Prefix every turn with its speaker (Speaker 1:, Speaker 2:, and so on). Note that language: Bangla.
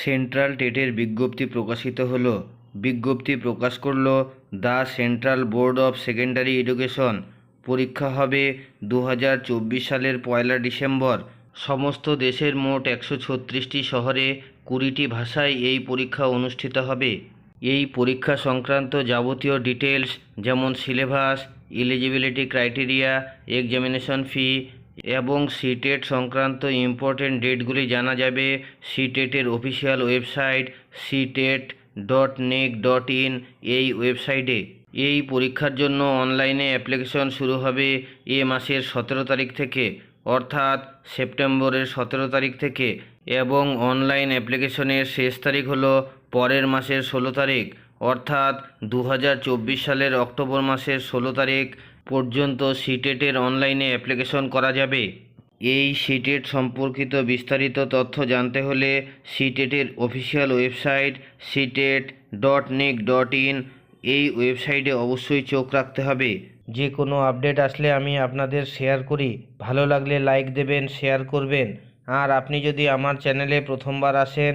Speaker 1: সেন্ট্রাল টেটের বিজ্ঞপ্তি প্রকাশিত হলো। বিজ্ঞপ্তি প্রকাশ করল, the Central Board of Secondary Education. পরীক্ষা হবে দু হাজার চব্বিশ সালের পয়লা ডিসেম্বর। সমস্ত দেশের মোট একশো ছত্রিশটি শহরে কুড়িটি ভাষায় এই পরীক্ষা অনুষ্ঠিত হবে। এই পরীক্ষা সংক্রান্ত যাবতীয় ডিটেলস যেমন syllabus, eligibility criteria, examination fee এবং সিটেট সংক্রান্ত ইম্পর্টেন্ট ডেটগুলি জানা যাবে। সিটেটের official website CTET dot nic dot in এই ওয়েবসাইটে এই পরীক্ষার জন্য অনলাইনে অ্যাপ্লিকেশন শুরু হবে এ মাসের সতেরো তারিখ থেকে, অর্থাৎ সেপ্টেম্বরের সতেরো তারিখ থেকে এবং অনলাইন অ্যাপ্লিকেশনের শেষ তারিখ হলো পরের মাসের ষোলো তারিখ, অর্থাৎ দু হাজার চব্বিশ সালের অক্টোবর মাসের ষোলো তারিখ। পর্যন্ত সিটেটের অনলাইনে অ্যাপ্লিকেশন করা যাবে। এই সিটেট সম্পর্কিত বিস্তারিত তথ্য জানতে হলে সিটেটের official website CTET dot nic dot in এই ওয়েবসাইটে অবশ্যই চোখ রাখতে হবে। যে কোনো আপডেট আসলে আমি আপনাদের শেয়ার করি। ভালো লাগলে লাইক দেবেন, শেয়ার করবেন। আর আপনি যদি আমার চ্যানেলে প্রথমবার আসেন